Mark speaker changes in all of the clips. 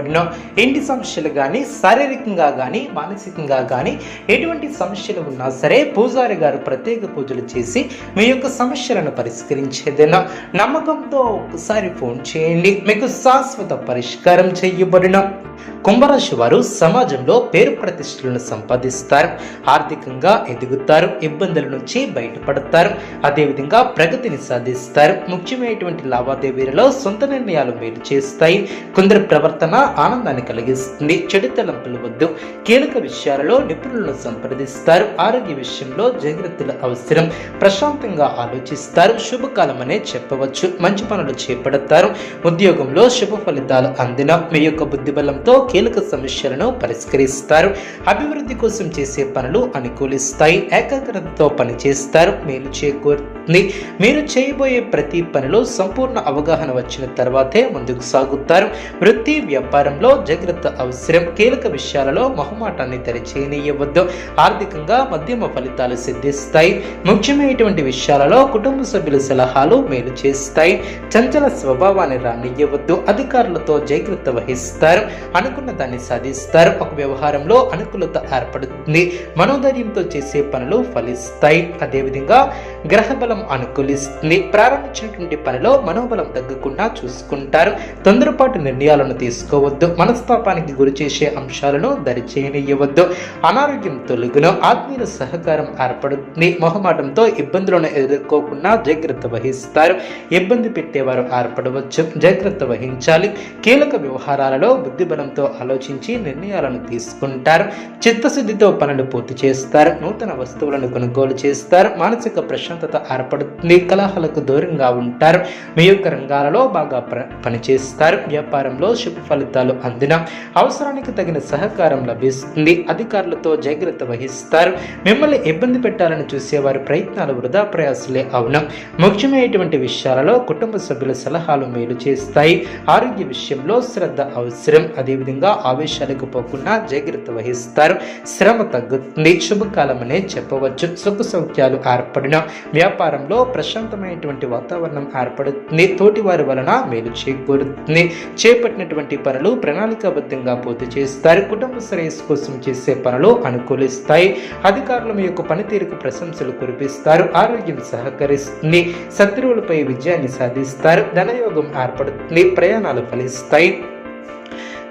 Speaker 1: చేయబడిన ఇంటి సమస్యలు కానీ శారీరకంగా కానీ మానసికంగా కానీ ఎటువంటి సమస్యలు ఉన్నా సరే పూజారి గారు ప్రత్యేక పూజలు చేసి మీ యొక్క సమస్యలను పరిష్కరించేదేనా నమ్మకంతో ఒకసారి ఫోన్ చేయండి. మీకు శాశ్వత పరిష్కారం చేయబడిన కుంభరాశి వారు సమాజంలో పేరు ప్రతిష్టలను సంపాదిస్తారు. ఆర్థికంగా ఎదుగుతారు ఇబ్బందుల నుంచి బయటపడతారు. అదేవిధంగా ప్రగతిని సాధిస్తారు. ముఖ్యమైనటువంటి లావాదేవీలలో సొంత నిర్ణయాలు మేలు చేస్తాయి. కొందరి ప్రవర్తన ఆనందాన్ని కలిగిస్తుంది. చెడు తలంపులు కీలక విషయాలలో నిపుణులను సంప్రదిస్తారు. ఆరోగ్య విషయంలో జాగ్రత్తలు అవసరం. ప్రశాంతంగా ఆలోచిస్తారు. శుభకాలం అనే చెప్పవచ్చు. మంచి పనులు చేపడతారు. ఉద్యోగంలో శుభ ఫలితాలు అందిన మీ యొక్క బుద్ధిబలంతో కీలక సమస్యలను పరిష్కరిస్తారు. అభివృద్ధి కోసం చేసే పనులు అనుకూలిస్తాయి. ఏకాగ్రతతో పనిచేస్తారు. మేలు చేకూరుతుంది. మీరు చేయబోయే ప్రతి పనిలో సంపూర్ణ అవగాహన వచ్చిన తర్వాతే ముందుకు సాగుతారు. వృత్తి వ్యాపారంలో జాగ్రత్త అవసరం. కీలక విషయాలలో మొహమాటాన్ని తెరచేయనీయవద్దు ఆర్థికంగా మధ్యమ ఫలితాలు సిద్ధిస్తాయి. ముఖ్యమైనటువంటి విషయాలలో కుటుంబ సభ్యుల సలహాలు మేలు చేస్తాయి. చంచల స్వభావాన్ని రానియ్యవద్దు. అధికారులతో జాగ్రత్త వహిస్తారు. అనుకున్న దాన్ని సాధిస్తారు. ఒక వ్యవహారంలో అనుకూలత ఏర్పడుతుంది. మనోధైర్యంతో చేసే పనులు ఫలిస్తాయి. అదేవిధంగా గ్రహ బలం అనుకూలిస్తుంది. ప్రారంభించినటువంటి పనిలో మనోబలం తగ్గకుండా చూసుకుంటారు. తొందరపాటు నిర్ణయాలను తీసుకోవద్దు మనస్తాపానికి గురి చేసే అంశాలను దరిచేయనివ్వద్దు అనారోగ్యం తొలగును ఆత్మీయుల సహకారం ఏర్పడుతుంది. మొహమాటంతో ఇబ్బందులను ఎదుర్కోకుండా జాగ్రత్త వహిస్తారు. ఇబ్బంది పెట్టేవారు ఏర్పడవచ్చు జాగ్రత్త వహించాలి. కీలక వ్యవహారాలలో బుద్ధిబలంతో ఆలోచించి నిర్ణయాలను తీసుకుంటారు. చిత్తశుద్ధితో పనులు పూర్తి చేస్తారు. నూతన వస్తువులను కొనుగోలు చేస్తారు. మానసిక ప్రశాంతత ఏర్పడుతుంది. కలహాలకు దూరంగా ఉంటారు. మీ యొక్క రంగాలలో బాగా పనిచేస్తారు. వ్యాపారంలో శుభ ఫలితాలు అందిన అవసరానికి తగిన సహకారం లభిస్తుంది. అధికారులతో జాగ్రత్త వహిస్తారు. మిమ్మల్ని ఇబ్బంది పెట్టాలని చూసేవారి ప్రయత్నాలు వృధా ప్రయాసలే అవును? ముఖ్యమైనటువంటి విషయాలలో కుటుంబ సభ్యుల సలహాలు మేలు చేస్తాయి. ఆరోగ్య విషయంలో శ్రద్ధ అవసరం. అదేవిధంగా ఆవేశాలకు పోకుండా జాగ్రత్త వహిస్తారు. శ్రమ తగ్గుతుంది. శుభకాలం అనే చెప్పవచ్చు. సుఖ సౌఖ్యాలు ఏర్పడిన వ్యాపారంలో ప్రశాంతమైనటువంటి వాతావరణం ఏర్పడుతుంది. తోటి వారి వలన మేలు చేకూరుతుంది. చేపట్టినటువంటి పనులు ప్రణాళికాబద్ధంగా పూర్తి చేస్తారు. కుటుంబ శ్రేయస్సు కోసం చేసే పనులు అనుకూలిస్తాయి. అధికారుల మీ యొక్క పనితీరుకు ప్రశంసలు కురిపిస్తారు. ఆరోగ్యం సహకరిస్తుంది. శత్రువులపై విజయాన్ని సాధిస్తారు. ధనయోగం ఏర్పడుతుంది. ప్రయాణాలు ఫలిస్తాయి.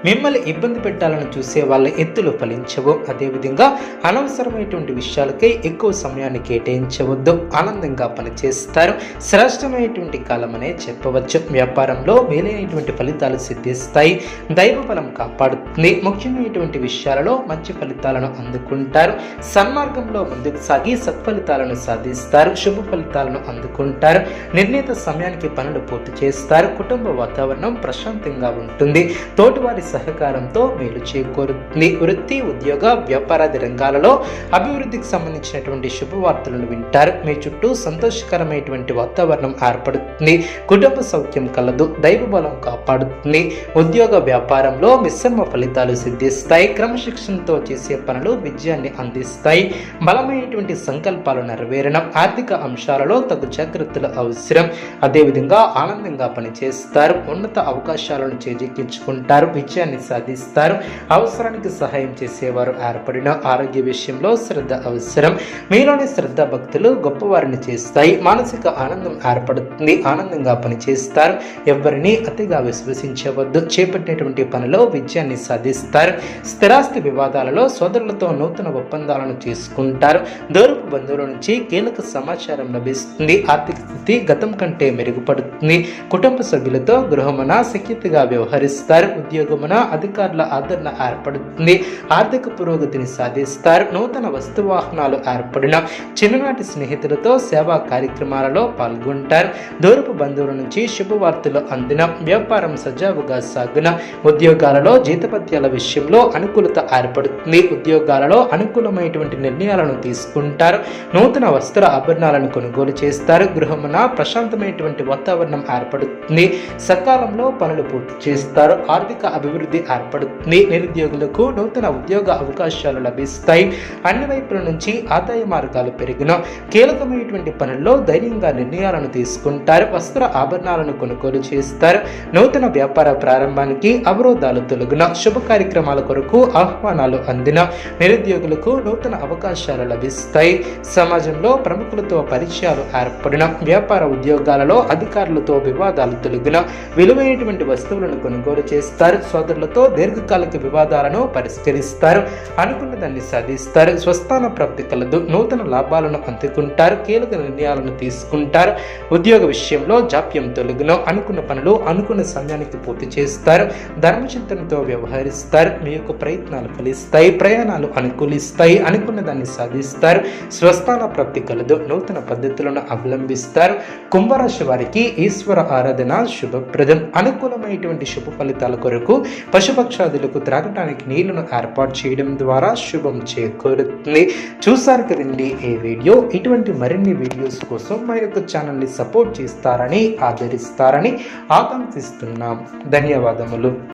Speaker 1: మిమ్మల్ని ఇబ్బంది పెట్టాలని చూసే వాళ్ళ ఎత్తులు ఫలించవు. అదేవిధంగా అనవసరమైనటువంటి విషయాలకై ఎక్కువ సమయాన్ని కేటాయించవద్దు. ఆనందంగా పనిచేస్తారు. శ్రేష్టమైనటువంటి కాలం అనే చెప్పవచ్చు. వ్యాపారంలో మేలైనటువంటి ఫలితాలు సిద్ధిస్తాయి. దైవ బలం కాపాడుతుంది. ముఖ్యమైనటువంటి విషయాలలో మంచి ఫలితాలను అందుకుంటారు. సన్మార్గంలో ముందుకు సాగి సత్ఫలితాలను సాధిస్తారు. శుభ ఫలితాలను అందుకుంటారు. నిర్ణీత సమయానికి పనులు పూర్తి చేస్తారు. కుటుంబ వాతావరణం ప్రశాంతంగా ఉంటుంది. తోటివారి సహకారంతో మేలు చేకూరుతుంది వృత్తి ఉద్యోగ వ్యాపారాది రంగాలలో అభివృద్ధికి సంబంధించినటువంటి శుభవార్తలను వింటారు. మీ చుట్టూ సంతోషకరమైనటువంటి వాతావరణం ఏర్పడుతుంది. కుటుంబ సౌఖ్యం కలదు దైవ బలం కాపాడుతుంది. ఉద్యోగ వ్యాపారంలో మిశ్రమ ఫలితాలు సిద్ధిస్తాయి. క్రమశిక్షణతో చేసే పనులు విజయాన్ని అందిస్తాయి. బలమైనటువంటి సంకల్పాలు నెరవేరడం ఆర్థిక అంశాలలో తగు జాగ్రత్తలు అవసరం. అదేవిధంగా ఆనందంగా పనిచేస్తారు. ఉన్నత అవకాశాలను చేజిక్కించుకుంటారు. లక్ష్యాన్ని సాధిస్తారు. అవసరానికి సహాయం చేసేవారు ఏర్పడిన ఆరోగ్య విషయంలో శ్రద్ధ అవసరం. మీలోని శ్రద్ధ భక్తులు గొప్పవారిని చేస్తాయి. మానసిక ఆనందం ఏర్పడుతుంది. ఆనందంగా పనిచేస్తారు. ఎవరిని అతిగా విశ్వసించవద్దు. చేపట్టేటువంటి పనిలో విజయాన్ని సాధిస్తారు. స్థిరాస్తి వివాదాలలో సోదరులతో నూతన ఒప్పందాలను చేసుకుంటారు. దూరం బంధువుల నుంచి కీలక సమాచారం లభిస్తుంది. ఆర్థిక స్థితి గతం కంటే మెరుగుపడుతుంది. కుటుంబ సభ్యులతో గృహమున సఖ్యతగా వ్యవహరిస్తారు. ఉద్యోగమున అధికారుల ఆదరణ ఏర్పడుతుంది. ఆర్థిక పురోగతిని సాధిస్తారు. నూతన వస్తు వాహనాలు ఏర్పడిన చిన్ననాటి స్నేహితులతో సేవా కార్యక్రమాలలో పాల్గొంటారు. దూరపు బంధువుల నుంచి శుభవార్తలు అందిన వ్యాపారం సజావుగా సాగున ఉద్యోగాలలో జీతపత్యాల విషయంలో అనుకూలత ఏర్పడుతుంది. ఉద్యోగాలలో అనుకూలమైనటువంటి నిర్ణయాలను తీసుకుంటారు. నూతన వస్త్ర ఆభరణాలను కొనుగోలు చేస్తారు. గృహమున ప్రశాంతమైనటువంటి వాతావరణం ఏర్పడుతుంది. సకాలంలో పనులు పూర్తి చేస్తారు. ఆర్థిక అభివృద్ధి ఏర్పడుతుంది. నిరుద్యోగులకు నూతన ఉద్యోగ అవకాశాలు లభిస్తాయి. అన్ని వైపుల నుంచి ఆదాయ మార్గాలు పెరిగిన కీలకమైనటువంటి పనుల్లో ధైర్యంగా నిర్ణయాలను తీసుకుంటారు. వస్త్ర ఆభరణాలను కొనుగోలు చేస్తారు. నూతన వ్యాపార ప్రారంభానికి అవరోధాలు తొలగిన శుభ కార్యక్రమాల కొరకు ఆహ్వానాలు అందిన నిరుద్యోగులకు నూతన అవకాశాలు లభిస్తాయి. సమాజంలో ప్రముఖులతో పరిచయాలు ఏర్పడిన వ్యాపార ఉద్యోగాలలో అధికారులతో వివాదాలు తొలగిన విలువైనటువంటి వస్తువులను కొనుగోలు చేస్తారు సోదరులతో దీర్ఘకాలిక వివాదాలను పరిష్కరిస్తారు అనుకున్న దాన్ని సాధిస్తారు స్వస్థాన ప్రాప్తి కలదు నూతన లాభాలను అందుకుంటారు కీలక నిర్ణయాలను తీసుకుంటారు ఉద్యోగ విషయంలో జాప్యం తొలగిన అనుకున్న పనులు అనుకున్న సమయానికి పూర్తి చేస్తారు ధర్మచింతనతో వ్యవహరిస్తారు మీ యొక్క ప్రయత్నాలు ఫలిస్తాయి ప్రయాణాలు అనుకూలిస్తాయి అనుకున్న దాన్ని సాధిస్తారు స్వస్థాన ప్రాప్తి కలదు. నూతన పద్ధతులను అవలంబిస్తారు. కుంభరాశి వారికి ఈశ్వర ఆరాధన శుభప్రదం. అనుకూలమైనటువంటి శుభ ఫలితాల కొరకు పశుపక్షాదులకు త్రాగటానికి నీళ్ళను ఏర్పాటు చేయడం ద్వారా శుభం చేకూరుతుంది. చూసారు కదండి ఈ వీడియో? ఇటువంటి మరిన్ని వీడియోస్ కోసం మా యొక్క ఛానల్ని సపోర్ట్ చేస్తారని ఆదరిస్తారని ఆకాంక్షిస్తున్నాం. ధన్యవాదములు.